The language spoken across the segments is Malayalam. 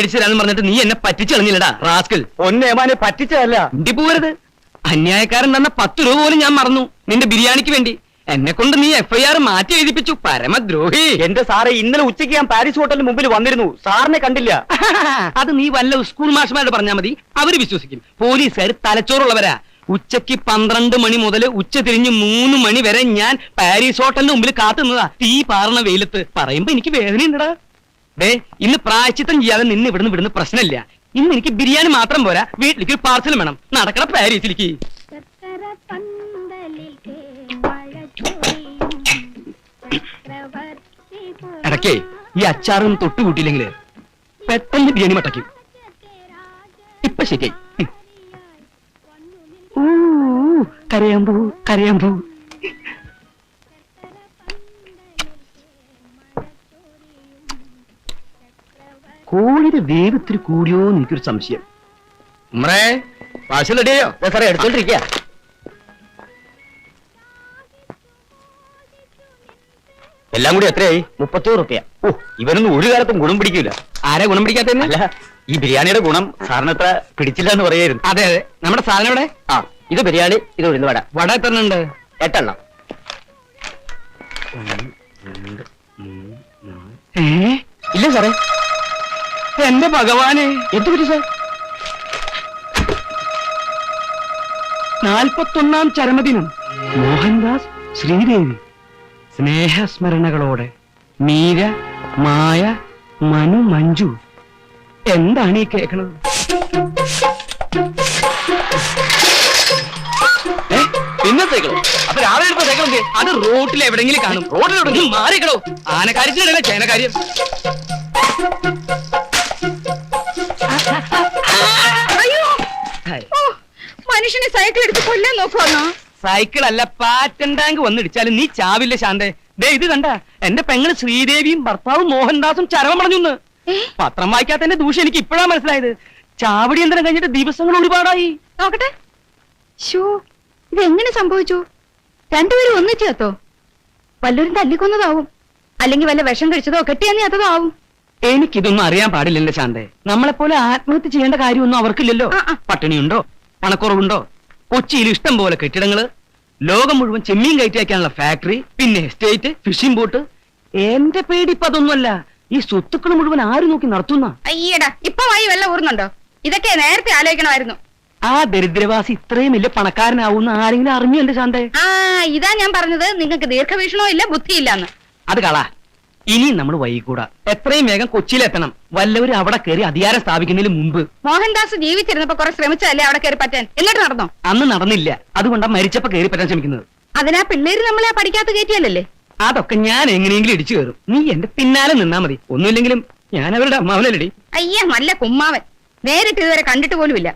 മേടിച്ചു തരാന്ന് പറഞ്ഞിട്ട് നീ എന്നെ പറ്റിച്ചു കളഞ്ഞില്ലടാ റാസ്കൽ ഒന്നേമാനെ പറ്റിച്ചതല്ല. ഇണ്ടി പോവരുത്. അന്യായക്കാരൻ തന്ന പത്ത് രൂപ പോലും ഞാൻ മറന്നു. നിന്റെ ബിരിയാണിക്ക് വേണ്ടി. എന്നെ കൊണ്ട് നീ എഫ്ഐആർ മാറ്റി എഴുതിപ്പിച്ചു പരമദ്രോഹി. എന്റെ സാറേ ഇന്നലെ ഉച്ചയ്ക്ക് ഞാൻ പാരീസ് ഹോട്ടലിന് മുമ്പിൽ വന്നിരുന്നു. സാറിനെ കണ്ടില്ല. അത് നീ വല്ല സ്കൂൾ മാഷ്മാരോട് പറഞ്ഞാൽ മതി. അവർ വിശ്വസിക്കും. പോലീസുകാർ തലച്ചോറുള്ളവരാ. ഉച്ചയ്ക്ക് പന്ത്രണ്ട് മണി മുതൽ ഉച്ച തിരിഞ്ഞ് മൂന്ന് മണി വരെ ഞാൻ പാരീസ് ഹോട്ടലിന് മുമ്പിൽ കാത്തുന്നതാ. തീ പാറണ വെയിലത്ത്. പറയുമ്പോ എനിക്ക് വേദനയുണ്ടടാ. ദേ ഇന്ന് പ്രായച്ചിത്തം ചെയ്യാതെ നിന്ന് ഇവിടുന്ന് വിടുന്ന പ്രശ്നമില്ല. ഇന്ന് എനിക്ക് ബിരിയാണി മാത്രം പോരാ വീട്ടിലേക്ക് ഒരു പാർസൽ വേണം. നടക്കണ പാരീസിലേക്ക്. ടക്കേ ഈ അച്ചാറും തൊട്ടുകൂട്ടിയില്ലെങ്കിൽ പെട്ടെന്ന് ബിരിയാണി മട്ടയ്ക്കും. ഇപ്പൊ ശരിയായി. കരയാമ്പൂ കരയാമ്പൂ കോഴിയുടെ വേവ് ഇത്തിരി കൂടിയോ എന്ന് എനിക്കൊരു സംശയം. റെഡിയോ സാറേ എടുത്തോണ്ടിരിക്കുക എല്ലാം കൂടി എത്രയായി? മുപ്പത്തി റുപ്യ. ഓ ഇവനൊന്നും ഒരു കാലത്തും ഗുണം പിടിക്കില്ല ആരെ ഗുണം പിടിക്കാത്ത ഈ ബിരിയാണിയുടെ ഗുണം സാറിന് എത്ര പിടിച്ചില്ല എന്ന് പറയായിരുന്നു. അതെ അതെ. നമ്മുടെ സാധനം എവിടെ? ആ ഇത് ബിരിയാണി ഇത് ഉഴുന്ന് വട. വട എത്ര ഉണ്ട് എട്ടെണ്ണം ഇല്ല സാറേ. എന്റെ ഭഗവാനെ. എന്തു പറ്റി സാർ? നാൽപ്പത്തൊന്നാം ചരമദിനം. മോഹൻദാസ് ശ്രീദേവി. സ്നേഹസ്മരണകളോടെ മീര മായ മനു മഞ്ജു. എന്താണ് ഈ കേൾക്കണത്? ഏ? പിന്നെ സൈക്കിൾ അപ്പൊ രാവിലെ എടുത്ത സൈക്കിൾ എന്ത് അത് റോട്ടിൽ എവിടെങ്കിലും കാണും. റോഡിൽ എവിടെങ്കിലും മാറിക്കടോ ചേനക്കാരി? ചേനക്കാര്യം മനുഷ്യനെ സൈക്കിൾ എടുത്ത് കൊല്ലാൻ നോക്കുവാന്നോ? സൈക്കിൾ അല്ല പാറ്റൻ ടാങ്ക് വന്നിടിച്ചാലും നീ ചാവില്ല ശാന്തേ. ദേ ഇത് കണ്ട എന്റെ പെങ്ങൾ ശ്രീദേവിയും ഭർത്താവും മോഹൻദാസും ചരമം പറഞ്ഞു പത്രം വായിക്കാത്തതിന്റെ ദൂഷ്യം എനിക്ക് ഇപ്പോഴാ മനസ്സിലായത്. ചാവടി യന്ത്രം കഴിഞ്ഞിട്ട് ദിവസങ്ങൾ ഒരുപാടായി. നോക്കട്ടെ. ഷോ ഇത് എങ്ങനെ സംഭവിച്ചു? രണ്ടുപേരും ഒന്നിച്ചു ചത്തോ വല്ലവരും തല്ലിക്കൊന്നതാവും. അല്ലെങ്കിൽ വല്ല വിഷം കഴിച്ചതോ കെട്ടിയന്നതോ ആവും എനിക്കിതൊന്നും അറിയാൻ പാടില്ലല്ലോ ശാന്തെ. നമ്മളെപ്പോലെ ആത്മഹത്യ ചെയ്യേണ്ട കാര്യമൊന്നും അവർക്കില്ലല്ലോ. പട്ടിണിയുണ്ടോ? പണക്കുറവുണ്ടോ? കൊച്ചിയിൽ ഇഷ്ടം പോലെ കെട്ടിടങ്ങൾ ലോകം മുഴുവൻ ചെമ്മീൻ കയറ്റി അയക്കാനുള്ള ഫാക്ടറി പിന്നെ എസ്റ്റേറ്റ് ഫിഷിംഗ് ബോട്ട് എന്റെ പേടി ഇപ്പൊ അതൊന്നുമല്ല. ഈ സ്വത്തുക്കൾ മുഴുവൻ ആര് നോക്കി നടത്തുന്ന? അയ്യടാ ഇപ്പൊ വായി വെള്ളം ഊറുന്നുണ്ടോ? ഇതൊക്കെ നേരത്തെ ആലോചിക്കണമായിരുന്നു. ആ ദരിദ്രവാസി ഇത്രയും വലിയ പണക്കാരനാവുന്ന ആരെങ്കിലും അറിഞ്ഞു എന്റെ ശാന്തേ? ആ ഇതാ ഞാൻ പറഞ്ഞത്. നിങ്ങൾക്ക് ദീർഘവീക്ഷണോ ഇല്ല ബുദ്ധിയില്ലാന്ന്. അത് കള. ഇനി നമ്മൾ വൈകൂടാ. എത്രയും വേഗം കൊച്ചിയിലെത്തണം. വല്ലവരും അവിടെ കയറി അധികാരം സ്ഥാപിക്കുന്നതിന് മുമ്പ്. മോഹൻദാസ് ജീവിച്ചിരുന്നപ്പോ കുറെ ശ്രമിച്ചല്ലേ അവിടെ കയറി പറ്റാൻ? എന്നിട്ട് നടന്നോ? അന്ന് നടന്നില്ല. അതുകൊണ്ടാ മരിച്ചപ്പോ കയറി പറ്റാൻ ശ്രമിക്കുന്നത്. അതിനാ പിള്ളേര് നമ്മളെ പഠിക്കാത്ത കയറ്റിയല്ലേ അതൊക്കെ ഞാൻ എങ്ങനെയെങ്കിലും ഇടിച്ചു കയറും. നീ എന്റെ പിന്നാലെ നിന്നാ മതി. ഒന്നുമില്ലെങ്കിലും ഞാൻ അവരുടെ അമ്മാവനല്ലടി. അയ്യ നല്ല കുമ്മാവൻ. നേരിട്ട് ഇതുവരെ കണ്ടിട്ട് പോലുമില്ല.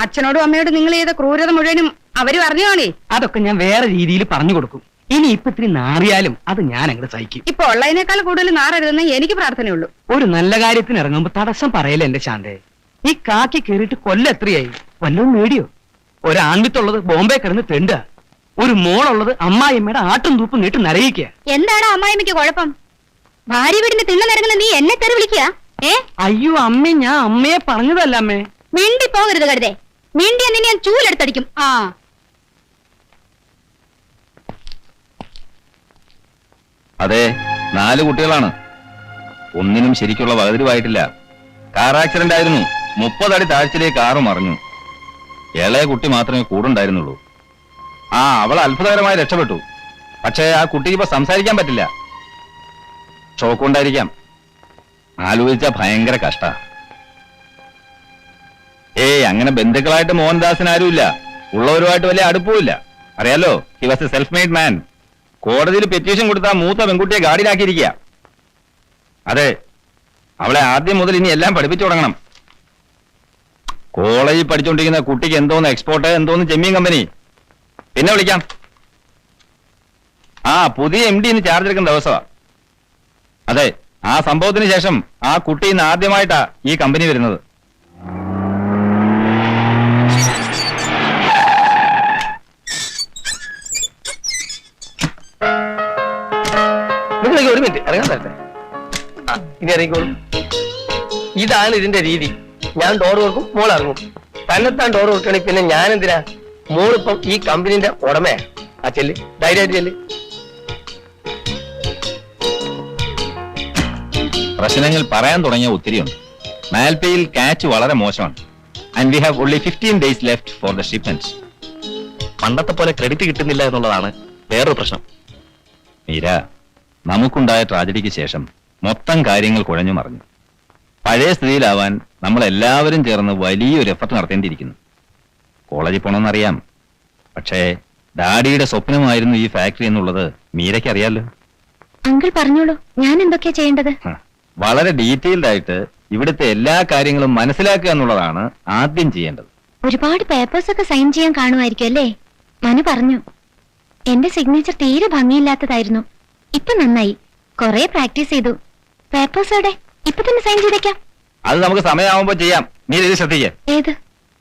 അച്ഛനോടും അമ്മയോടും നിങ്ങൾ ചെയ്ത ക്രൂരത മുഴുവനും അവർ പറഞ്ഞോണേ അതൊക്കെ ഞാൻ വേറെ രീതിയിൽ പറഞ്ഞു കൊടുക്കും. ഇനി ഇപ്പൊ ഇത്തിരി നാറിയാലും അത് ഞാൻ അങ്ങോട്ട് സഹിക്കും. ഇപ്പൊ ഉള്ളതിനേക്കാൾ കൂടുതൽ നാറരുതെന്ന് എനിക്ക് പ്രാർത്ഥനയുള്ളൂ. ഒരു നല്ല കാര്യത്തിന് ഇറങ്ങുമ്പോ തടസ്സം പറയല്ലേ എന്റെ ശാന്തേ. ഈ കാക്കി കയറിയിട്ട് കൊല്ലം എത്രയായി? വല്ലതും നേടിയോ ഒരാൺവിത്തുള്ളത് ബോംബെ കിടന്ന് തെണ്ട ഒരു മോളുള്ളത് അമ്മായിമ്മയുടെ ആട്ടും തൂപ്പും നീട്ട് നരയിക്കുക എന്താണ് അമ്മായിമ്മക്ക് കുഴപ്പം? ഭാര്യ വീടിന്റെ തിണ്ണ നിരങ്ങുന്ന നീ എന്നെ തെറി വിളിക്കുക? ഏ? അയ്യോ അമ്മേ ഞാൻ അമ്മയെ പറഞ്ഞതല്ല അമ്മേ. മിണ്ടി പോകരുത് കരുതേ മിണ്ടി നിന്നെ ഞാൻ ചൂലെടുത്തടിക്കും. ആ. അതെ നാല് കുട്ടികളാണ്. ഒന്നിനും ശരിക്കുള്ള വകതിരിവായിട്ടില്ല. കാർ ആക്സിഡന്റ് ആയിരുന്നു. മുപ്പതടി താഴ്ചയിലേക്ക് കാറ് മറിഞ്ഞു. ഇളയ കുട്ടി മാത്രമേ കൂടുണ്ടായിരുന്നുള്ളൂ. ആ അവൾ അത്ഭുതകരമായി രക്ഷപ്പെട്ടു. പക്ഷേ ആ കുട്ടിക്ക് ഇപ്പൊ സംസാരിക്കാൻ പറ്റില്ല. ഷോക്ക് ഉണ്ടായിരിക്കാം. ആലോചിച്ച ഭയങ്കര കഷ്ട. ഏയ് അങ്ങനെ ബന്ധുക്കളായിട്ട് മോഹൻദാസിന് ആരുമില്ല. ഉള്ളവരുമായിട്ട് വലിയ അടുപ്പമില്ല അറിയാലോ he was a self made man കോടതിയിൽ പെറ്റീഷൻ കൊടുത്ത മൂത്ത പെൺകുട്ടിയെ ഗാർഡിലാക്കിയിരിക്കുക. അതെ അവളെ ആദ്യം മുതൽ ഇനി എല്ലാം പഠിപ്പിച്ചു തുടങ്ങണം. കോളേജിൽ പഠിച്ചുകൊണ്ടിരിക്കുന്ന കുട്ടിക്ക് എന്തോന്ന് എക്സ്പോർട്ട് എന്തോന്ന് ചെമ്മീൻ കമ്പനി പിന്നെ വിളിക്കാം. ആ പുതിയ എം ഡി ഇന്ന് ചാർജ് എടുക്കുന്ന ദിവസമാ. അതെ ആ സംഭവത്തിന് ശേഷം ആ കുട്ടി ഇന്ന് ആദ്യമായിട്ടാ ഈ കമ്പനി വരുന്നത്. നിങ്ങളേക്ക് ഒരു മിനിറ്റ് ഇറങ്ങാൻ തരട്ടെ ഇനി ഇറങ്ങിക്കോളൂ. ഇതാണ് ഇതിന്റെ രീതി. ഞാൻ ഡോർ കൊടുക്കും മോൾ ഇറങ്ങും. തന്നെത്താൻ ഡോർ കൊടുക്കണെങ്കിൽ പിന്നെ ഞാൻ എന്തിനാ? മോളിപ്പം ഈ കമ്പനിന്റെ ഉടമയാ. ആ ചെല്ല്. ധൈര്യമായിട്ട് പ്രശ്നങ്ങൾ പറയാൻ തുടങ്ങിയ ഒത്തിരിയുണ്ട്. മാൽപ്പയിൽ കാച്ച് വളരെ മോശമാണ്. And we have only fifteen days left for the shipment പണ്ടത്തെ പോലെ ക്രെഡിറ്റ് കിട്ടുന്നില്ല എന്നുള്ളതാണ് വേറൊരു പ്രശ്നം. മീര നമുക്കുണ്ടായ ട്രാജഡിക്ക് ശേഷം മൊത്തം കാര്യങ്ങൾ കുഴഞ്ഞു മറിഞ്ഞു. പഴയ സ്ഥിതിയിലാവാൻ നമ്മൾ എല്ലാവരും ചേർന്ന് വലിയൊരു എഫർട്ട് നടത്തേണ്ടിയിരിക്കുന്നു. കോളേജിൽ പോകണമെന്നറിയാം പക്ഷേ ഡാഡിയുടെ സ്വപ്നമായിരുന്നു ഈ ഫാക്ടറി എന്നുള്ളത് മീരയ്ക്ക് അറിയാലോ? അങ്കിൾ പറഞ്ഞോളൂ ഞാൻ എന്തൊക്കെയാ ചെയ്യേണ്ടത്? വളരെ ഡീറ്റെയിൽഡ് ആയിട്ട് ഇവിടുത്തെ എല്ലാ കാര്യങ്ങളും മനസ്സിലാക്കുക എന്നുള്ളതാണ് ആദ്യം ചെയ്യേണ്ടത്. ഒരുപാട് പേപ്പേഴ്സ് ഒക്കെ സൈൻ ചെയ്യാൻ കാണുമായിരിക്കും അല്ലേ? മനു പറഞ്ഞു എന്റെ സിഗ്നേച്ചർ തീരെ ഭംഗിയില്ലാത്തതായിരുന്നു. ഇപ്പൊ നന്നായി. കൊറേ പ്രാക്ടീസ് ചെയ്തു. പേപ്പേഴ്സ് എവിടെ? ഇപ്പൊ തന്നെ സൈൻ ചെയ്തേക്കാം. അത് നമുക്ക് സമയമാവുമ്പോ ചെയ്യാം. നീ ഇത് ശ്രദ്ധിക്കേ. ഏത്?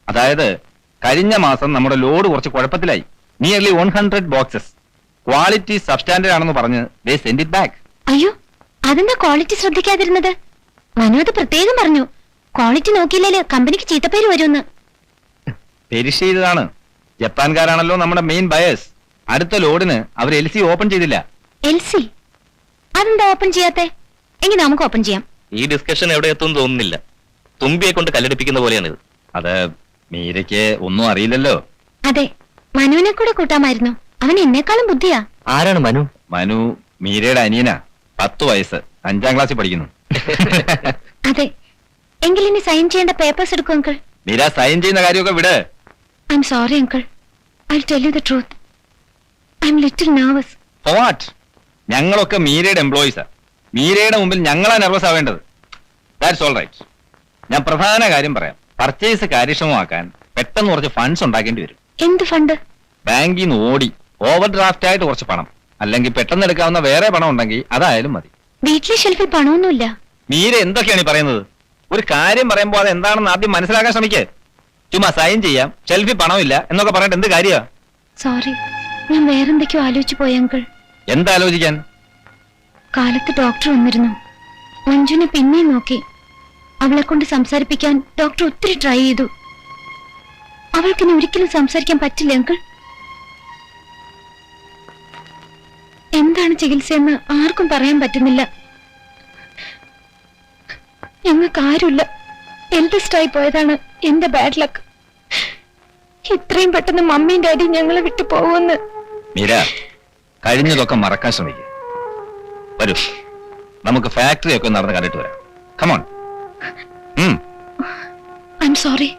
അതായത് കഴിഞ്ഞ മാസം നമ്മുടെ ലോഡ് കുറച്ച് കുഴപ്പത്തിലായി. Nearly one hundred boxes quality substandard ആണെന്ന് പറഞ്ഞ് ദേ സെൻഡ് ഇറ്റ് ബാക്ക് അയ്യോ അതെന്താ ക്വാളിറ്റി ശ്രദ്ധിക്കാതിരുന്നത്? മനു അത് പ്രത്യേകം പറഞ്ഞു. ക്വാളിറ്റി നോക്കിയില്ലേ കമ്പനിക്ക് ചീത്തപ്പേര് വരുമെന്ന്. പെരിഷ് ചെയ്തതാണ്. ജപ്പാൻകാരാണല്ലോ നമ്മുടെ മെയിൻ ബയേഴ്സ് അടുത്ത ലോഡിന് അവർ എൽ സി ഓപ്പൺ ചെയ്തില്ല. എൽ സി അതെന്താ ഓപ്പൺ ചെയ്യാത്തെ? എങ്കിൽ നമുക്ക് ഓപ്പൺ ചെയ്യാം? ഈ ഡിസ്കഷൻ എവിടെ എത്തും തോന്നുന്നില്ല. തുമ്പിയെ കൊണ്ട് കല്ലെടുപ്പിക്കുന്ന പോലെയാണിത്. അത് മീരയ്ക്ക് ഒന്നും അറിയില്ലല്ലോ. അതെ മനുവിനെ കൂടെ കൂട്ടാമായിരുന്നു. അവൻ എന്നെക്കാളും ബുദ്ധിയാ. ആരാണ് മനു? മനു മീരയുടെ അനിയനാ. പത്ത് വയസ്സ്. അഞ്ചാം ക്ലാസ്സിൽ പഠിക്കുന്നു. അതെ എങ്കിൽ ഇനി സൈൻ ചെയ്യേണ്ട പേപ്പേഴ്സ് എടുക്കും അങ്കിൾ മീര സൈൻ ചെയ്യുന്ന കാര്യമൊക്കെ വിട്. I'm sorry uncle I tell you the truth I'm little nervous what ഞങ്ങളൊക്കെ മീരയുടെ എംപ്ലോയീസാ മീരയുടെ മുമ്പിൽ ഞങ്ങളാ നെർവസ് ആവേണ്ടത്. ദാറ്റ്സ് ഓൾ റൈറ്റ് ഞാൻ പ്രധാന കാര്യം പറയാം. പർച്ചേസ് കാര്യക്ഷമമാക്കാൻ പെട്ടെന്ന് കുറച്ച് ഫണ്ട്സ് ഉണ്ടാക്കേണ്ടി വരും. എന്ത് ഫണ്ട് ബാങ്കിൽ നിന്ന് ഓടി ഓവർ ഡ്രാഫ്റ്റ് ആയിട്ട് കുറച്ച് പണം. അല്ലെങ്കിൽ പെട്ടെന്ന് എടുക്കാവുന്ന വേറെ പണം ഉണ്ടെങ്കിൽ അതായാലും മതി. വീട്ടിലെ ഷെൽഫിൽ പണമൊന്നുമില്ല. മീര എന്തൊക്കെയാണ് ഈ പറയുന്നത്? ഒരു കാര്യം പറയുമ്പോൾ അത് എന്താണെന്ന് ആദ്യം മനസ്സിലാക്കാൻ ശ്രമിക്കേ. ചുമ്മാ സൈൻ ചെയ്യാം. ഷെൽഫിൽ പണമില്ല എന്നൊക്കെ പറഞ്ഞിട്ട് എന്ത് കാര്യമാ സോറി ഞാൻ വേറെന്തൊക്കെയോ ആലോചിച്ചു പോയി അങ്കിൾ എന്താലോചിക്കാൻ? കാലത്ത് ഡോക്ടർ വന്നിരുന്നു. മഞ്ജുനെ പിന്നെയും നോക്കി. അവളെ കൊണ്ട് സംസാരിപ്പിക്കാൻ ഡോക്ടർ ഒത്തിരി ട്രൈ ചെയ്തു. അവൾക്കിനി ഒരിക്കലും സംസാരിക്കാൻ പറ്റില്ല അങ്കിൾ. എന്താണ് ചികിത്സയെന്ന് ആർക്കും പറയാൻ പറ്റുന്നില്ല. ഞങ്ങൾക്ക് ആരുമില്ല. എൽഡസ്റ്റായി പോയതാണ് എന്റെ ബാഡ് ലക്ക് ഇത്രയും പെട്ടെന്ന് മമ്മിയും ഡാഡിയും ഞങ്ങളെ വിട്ടു പോകുമെന്ന്. കഴിഞ്ഞതൊക്കെ മറക്കാൻ ശ്രമിക്കുക വരൂ. നമുക്ക് ഫാക്ടറി ഒക്കെ നടന്ന് കണ്ടിട്ട് വരാം. Come on sorry